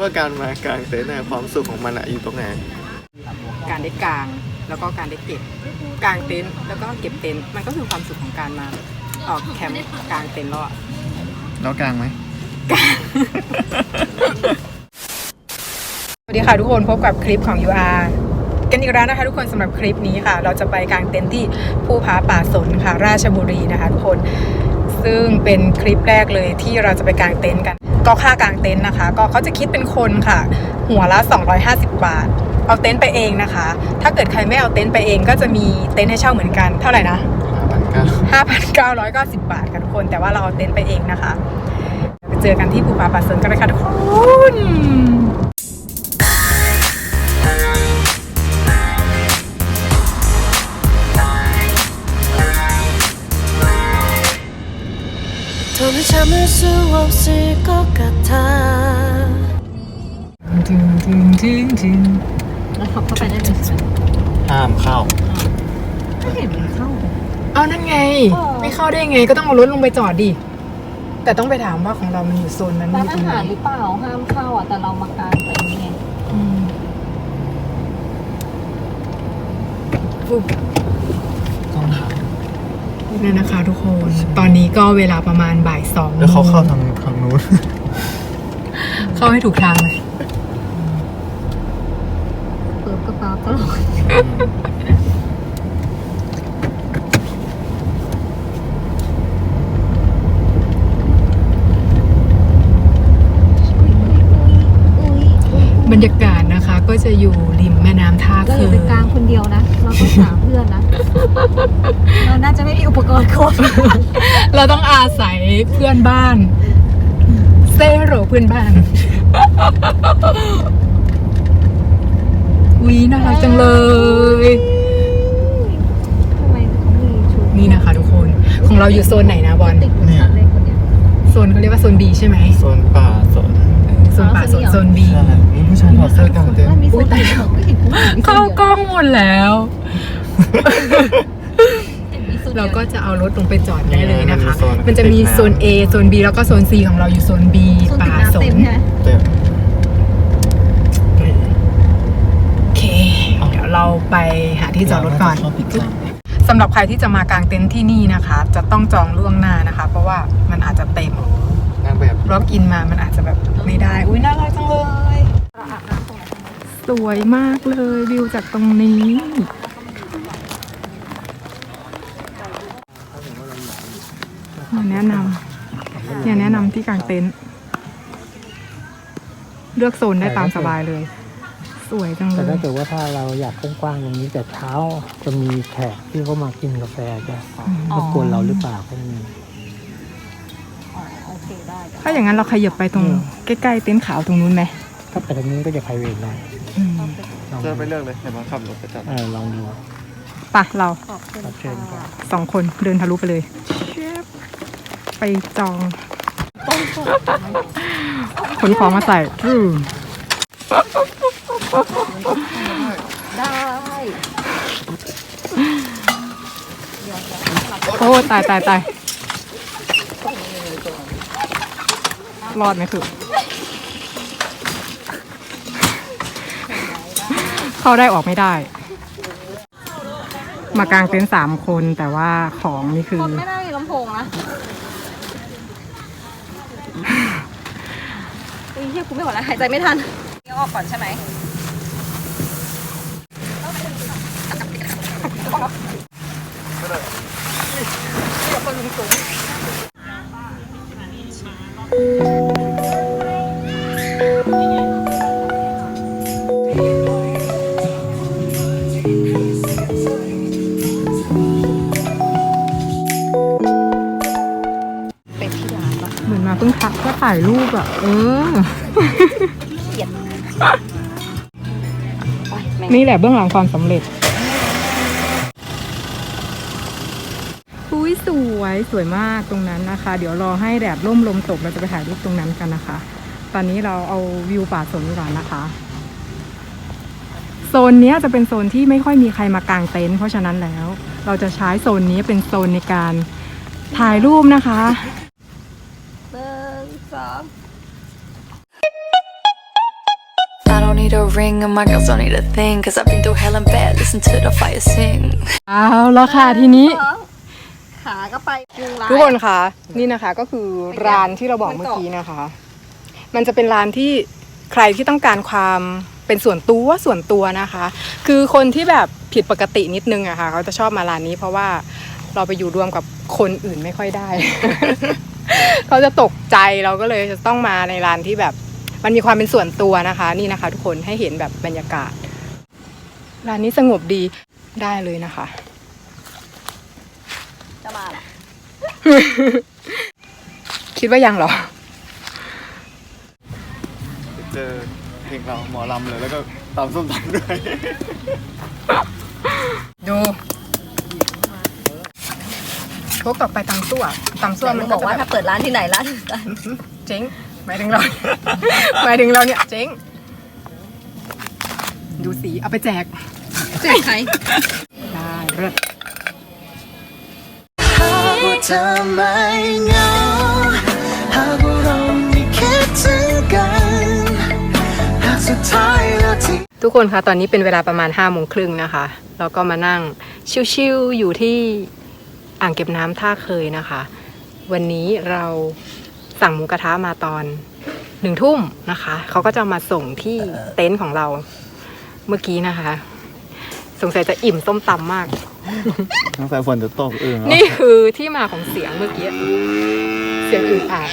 ว่าการมากางเต็นท์เนี่ยความสุขของมันอะอยู่ตรงไหนการได้กางแล้วก็การได้เก็บกางเต็นท์แล้วก็เก็บเต็นท์มันก็คือความสุขของการมาออกแคมป์กางเต็นท์แล้วอะแล้วกางไหมสวัสดีค่ะทุกคนพบกับคลิปของ UR กันอีกแล้วนะคะทุกคนสำหรับคลิปนี้ค่ะ เราจะไปกางเต็นท์ที่ภูผาป่าสนค่ะ ราชบุรีนะคะทุกคน ซึ่งเป็นคลิปแรกเลยที่เราจะไปกางเต็นท์กัน ก็ค่ากางเต็นท์นะคะ ก็เขาจะคิดเป็นคนค่ะ หัวละ 250 บาท เอาเต็นท์ไปเองนะคะ ถ้าเกิดใครไม่เอาเต็นท์ไปเอง ก็จะมีเต็นท์ให้เช่าเหมือนกันเท่าไหร่นะ5,990 บาทค่ะทุกคน แต่ว่าเราเอาเต็นท์ไปเองนะคะไปเจอกันที่ภูผาป่าสนกันเลยค่ะทุกคน 없을 것 같아 ถึงถึงถึงถึง แล้วเขาเข้าไปได้ไหม ห้ามเข้า ไม่เห็นมันเข้า เอานั่นไง ไม่เข้าได้ไงก็ต้องเอารถลงไปจอดดิ แต่ต้องไปถามว่าของเรามันอยู่โซนนั้น ร้าน อยู่ตร อาง ไหน หารหรือเปล่าห้ามเข้าอ่ะแต่เรามากางเต็นท์ไง อืมปุ๊บ ต้องถาม นั่นนะคะทุกคน ตอนนี้ก็เวลาประมาณบ่ายสองแล้วเขาเข้าทางทางนู้น เข้าให้ถูกทางเลยเปิดกระเป๋าตลอดบรรยากาศนะคะก็จะอยู่ริมแม่น้ำท่าเราอคืย่าอ ไปกลางคนเดียวนะ เราต้องหาเพื่อนนะเราน่าจะไม่มีอุปกรณ์ครบ เราต้องอาศัยเพื่อนบ้านเซโรเพื่อนบ้านวีน่ารักจังเลย ทำไมเขามีชุดนี่นะคะทุกคน ของเราอยู่โซนไหนนะบอลติดกับฉันเลยคนเนี้ย โซนเขาเรียกว่าโซน B ใช่ไหมโซนป่าโซนเออโซนป่าโซนโซน B ใช่มีผู้ชายถอดเสื้อกางเต็นว่าท์มีโซนไหนของก็เห็นผู้หญิงเข้ากล้องหมดแล้วมีโซน เดียวเราก็จะเอารถลงไปจอดได้เลยนะคะมีโซนมันจะมีโซน A โซน B แล้วก็โซน C ของเราอยู่โซน B โซนติป่าดน้ำสเต็นมใช่ไหมเต็มโอเค เดี๋ยวเราไปหาที่จอดรถก่อนชอบผิดใจสำหรับใครที่จะมากางเต็นท์ที่นี่นะคะ จะต้องจองล่วงหน้านะคะ เพราะว่ามันอาจจะเต็มนางแบบล็อกอินมามันอาจจะแบบไม่ได้ อุ้ยน่ารักจังเลยเราอาบน้ำตรงไหนสวยมากเลยวิวจากตรงนี้อย่าแนะนำอย่าแนะนำที่กางเต็นท์เลือกโซนได้ตามสบายเลย สวยจังเลแต่ถ้ายเกิดว่าถ้าเราอยากกว้างๆอย่างนี้แต่เช้าจะมีแขกที่เขามากินกาแฟจะรบกวนเราหรือเปล่าก็ไม่มีอ๋อโอเคได้เดี๋ยวถ้าอย่างนั้นเราขยับไปตรงใกล้ๆเต็นท์ขาวตรงนู้นไหมถ้าไปทางนี้ก็จะไพรเวทหน่อยอืมลองจะไปเลือกเลยเห็นว่าขับรถไปจัดเออลองดู ไปะเราขอบคุณรับเชิญครัค่ะบสองคนเดินทะลุไปเลยเชิบ ไปจองขนของมาใส่อือได้โอ้ ตายตายตายรอดไหมคือ เข้าได้ออกไม่ได้ มากางเต็นท์สามคนแต่ว่าของนี่คือ คนไม่ได้ลำโพงนะ ไอ้เหี้ยกูไม่ไหวแล้วหายใจไม่ทันเดี๋ยวออกก่อนใช่ไหมเลยคนายรูปอะ เออเกลียดโอ๊ยแม่งนี่แหละเบื้องหลังความสำเร็จ อุ้ยสวยสวยมากตรงนั้นนะคะ เดี๋ยวรอให้แดดร่มลมตกเราจะไปถ่ายรูปตรงนั้นกันนะคะ ตอนนี้เราเอาวิวป่าสนก่อนนะคะ โซนเนี้ยจะเป็นโซนที่ไม่ค่อยมีใครมากางเต็นท์เพราะฉะนั้นแล้ว เราจะใช้โซนนี้เป็นโซนในการถ่ายรูปนะคะ need a ring and my girls don't need a thing. Cause I've been through hell and back, listen to the fire sing. เอาแล้วค่ะทีนี้ ขาก็ไปยุงลาย ทุกคนคะนี่นะคะก็คือร้านที่เราบอกเมื่อกี้นะคะ มันจะเป็นร้านที่ใครที่ต้องการความเป็นส่วนตัวส่วนตัวนะคะ คือคนที่แบบผิดปกตินิดนึงอะค่ะเขาจะชอบมาร้านนี้ เพราะว่าเราไปอยู่รวมกับคนอื่นไม่ค่อยได้ เขาจะตกใจเราก็เลยจะต้องมาในร้านที่แบบ มันมีความเป็นส่วนตัวนะคะ นี่นะคะ ทุกคนให้เห็นแบบบรรยากาศ ร้านนี้สงบดีได้เลยนะคะ จะมาเหรอ คิดว่ายังเหรอ เจอเพลงเราหมอลำเลยแล้วก็ตำส้มตำด้วย ดูพวกต่อไปตำซั่วตำซั่วแต่มันบอกว่าจะถ้าเปิดร้านที่ไหนร้านเจ๊ง หมายถึงเรา หมายถึงเราเนี่ยเจ๊ง ดูสีเอาไปแจก แจกใคร ได้เลิศหากว่าเธอไม่เหงาหากว่าเราไม่คิดถึงกันหากสุดท้ายแล้วที่ทุกคนคะตอนนี้เป็นเวลาประมาณ5้าโมงครึ่งนะคะ แล้วก็มานั่งชิวๆอยู่ที่อ่างเก็บน้ำท่าเคยนะคะ วันนี้เรา สั่งหมูกระทะมาตอนหนึ่งทุ่มนะคะ เขาก็จะมาส่งที่เต็นท์ของเราเมื่อกี้นะคะ สงสัยจะอิ่มส้มตำมาก น้องสายฝนจะตกเองเหรอนี่คือที่มาของเสียงเมื่อกี้ เสียงอึ่งอ่าง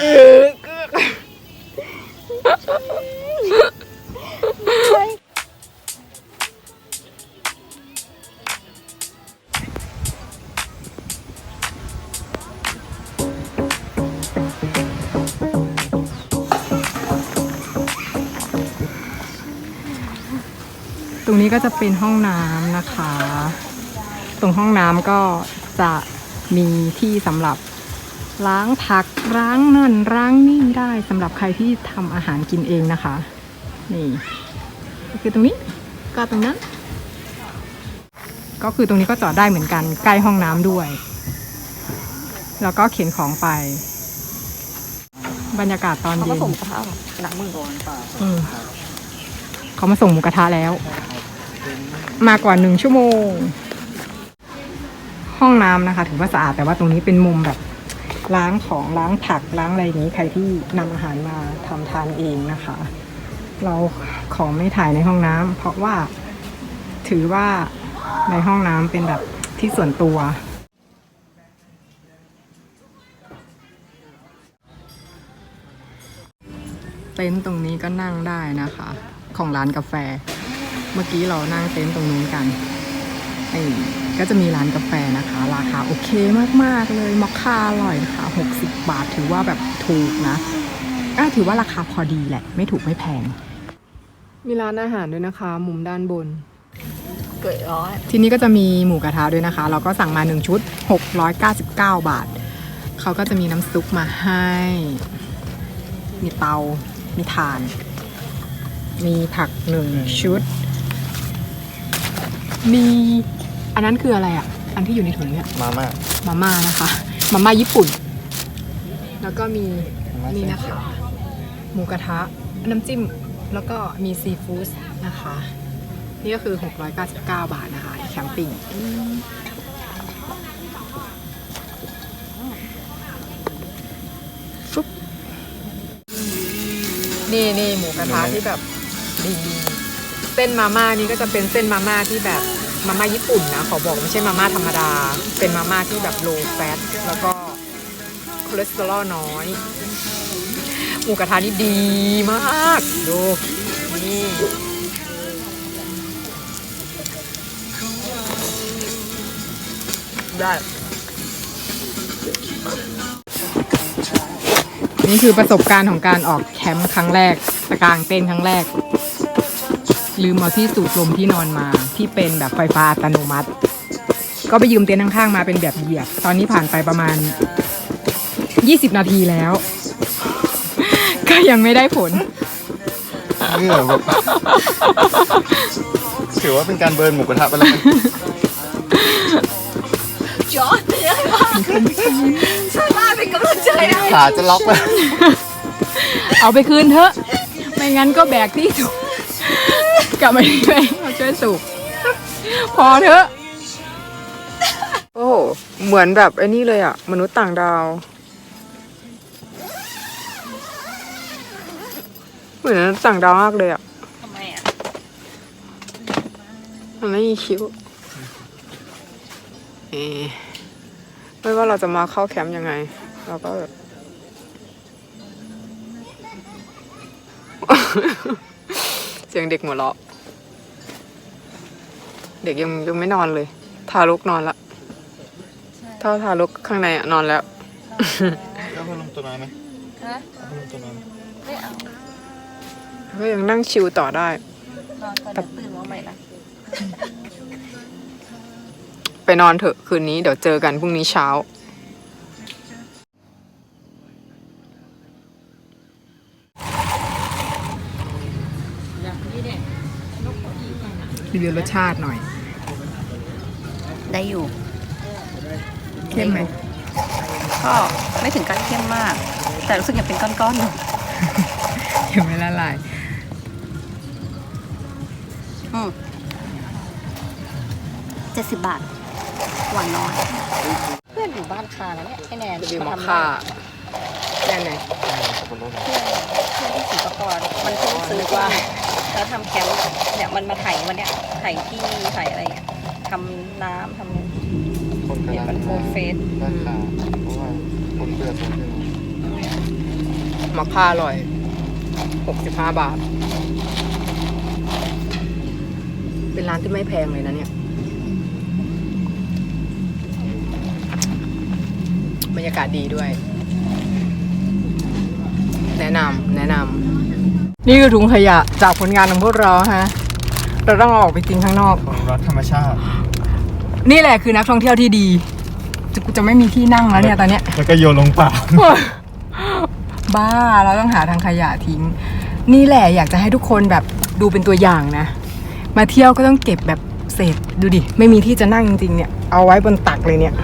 เออ ตรงนี้ก็จะเป็นห้องน้ำนะคะ ตรงห้องน้ำก็จะมีที่สำหรับล้างผักล้างนั่นล้างนี่ได้สำหรับใครที่ทำอาหารกินเองนะคะ นี่ก็คือตรงนี้ก็ตรงนั้น ก็คือตรงนี้ก็จอดได้เหมือนกันใกล้ห้องน้ำด้วย แล้วก็เข็นของไป บรรยากาศตอนเขาเย็มานส่งกระทะเหรอหนักมือเออ เขามาส่งหมูกระทะแล้ว มากว่าหนึ่งชั่วโมง ห้องน้ำนะคะ ถือว่าสะอาดแต่ว่าตรงนี้เป็นมุมแบบล้างของล้างผักล้างอะไรนี้ใครที่นำอาหารมาทำทานเองนะคะ เราขอไม่ถ่ายในห้องน้ำเพราะว่าถือว่าในห้องน้ำเป็นแบบที่ส่วนตัวเต็นท์ตรงนี้ก็นั่งได้นะคะ ของร้านกาแฟ เมื่อกี้เรานั่งเต็นท์ตรงนู้นกันนี่ก็จะมีร้านกาแฟนะคะ ราคาโอเคมากๆเลยมอคค่าอร่อยนะคะ60 บาทถือว่าแบบถูกนะอะถือว่าราคาพอดีแหละ ไม่ถูกไม่แพง มีร้านอาหารด้วยนะคะ มุมด้านบนเกิดร้อยที่นี่ก็จะมีหมูกระทะด้วยนะคะ เราก็สั่งมา 1 ชุด 699 บาท เขาก็จะมีน้ำซุปมาให้ มีเตา มีถ่าน มีผักหนึ่งชุด มีอันนั้นคืออะไรอะ อันที่อยู่ในถุงเนี่ยมาม่ามาม่านะคะ มาม่าญี่ปุ่น แล้วก็มีมาม่านี่เส้นนะคะ หมูกระทะ น้ำจิ้ม แล้วก็มีซีฟู้ดนะคะ นี่ก็คือ 699 บาทนะคะ แคมปิ้งฟุ๊บนี่นี่หมูกระทะที่แบบดี เส้นมาม่านี่ก็จะเป็นเส้นมาม่าที่แบบมาม่าญี่ปุ่นนะขอบอกไม่ใช่มาม่าธรรมดา เป็นมาม่าที่แบบ low fat แล้วก็คอเลสเตอรอลน้อยหมูกระทะนี่ดีมากดูนี่ได้นี่คือประสบการณ์ของการออกแคมป์ครั้งแรกตะกางเต้นครั้งแรก ลืมเอาที่สูบลมที่นอนมา ที่เป็นแบบไฟฟ้าอัตโนมัติ ก็ไปยืมเต็นท์ข้างๆมาเป็นแบบเหยียบ ตอนนี้ผ่านไปประมาณ 20 นาทีแล้ว ก็ยังไม่ได้ผลเหงื่อแบบถือว่าเป็นการเบิร์นหมูกระทะไปแล้วกันจอดเยอะมากช่วยมากเป็นกำลังใจให้ขาจะล็อกเลยเอาไปคืนเถอะ ไม่งั้นก็แบกที่สูบ กลับมาที่ไหนมาช่วยสูบพอเถอะ โอ้โห เหมือนแบบไอ้นี่เลยอะมนุษย์ต่างดาว เหมือนมนุษย์ต่างดาวมากเลยอะทำไมอะ มันไม่มีคิ้วเออไม่ว่าเราจะมาเข้าแคมป์ยังไง เราก็แบบเสียงเด็กหัวเราะ เด็กยังยังไม่นอนเลย ทารกนอนละเท่าทารกข้างในอะนอนแล้วแล้วพัดลมตัวน้อยไหมฮะเอาพัดลมตัวน้อยไหมไม่เอาก็ยังนั่งชิลต่อได้ นอนตอนเดี๋ยวตื่นมาใหม่ละไปนอนเถอะคืนนี้เดี๋ยวเจอกันพรุ่งนี้เช้า รีวิวรสชาติหน่อย ได้อยู่เข้มไหมก็ไม่ถึงกับเข้มมาก แต่รู้สึกยังเป็นก้อนๆอยู่ยังไม่ละลายอืมเจ็ดสิบบาท หวานน้อย เพื่อนอยู่บ้านคาแล้วเนี่ยไอแนนรีวิวมอคทำค่าแน่ไหนสับปะรดเพื่อนเพื่อนที่สิงคโปร์มันเพิ่งซื้อว่าแล้วทำแคมป์เนี่ยมันมาไถวันเนี้ยไถที่ไถอะไรเงี้ย ทำน้ำทำคนเนี่ยกำลัมังนโปรเฟสด้านขาเพราะว่าคนเบื่อตัวขึ้นมอคค่าอร่อย 65 บาท เป็นร้านที่ไม่แพงเลยนะเนี่ยบรรยากาศดีด้วย แนะนำแนะนำนี่คือถุงขยะจากผลงานของพวกเราฮะ เราต้องเอาออกไปทิ้งข้างนอก ของรักธรรมชาตินี่แหละคือนักท่องเที่ยวที่ดีจะกูจะไม่มีที่นั่งแล้วเนี่ยตอนเนี้ย แล้วก็โยนลงป่า บ้าเราต้องหาทางขยะทิ้ง นี่แหละอยากจะให้ทุกคนแบบดูเป็นตัวอย่างนะ มาเที่ยวก็ต้องเก็บแบบเศษดูดิ ไม่มีที่จะนั่งจริงๆเนี่ย เอาไว้บนตักเลยเนี่ย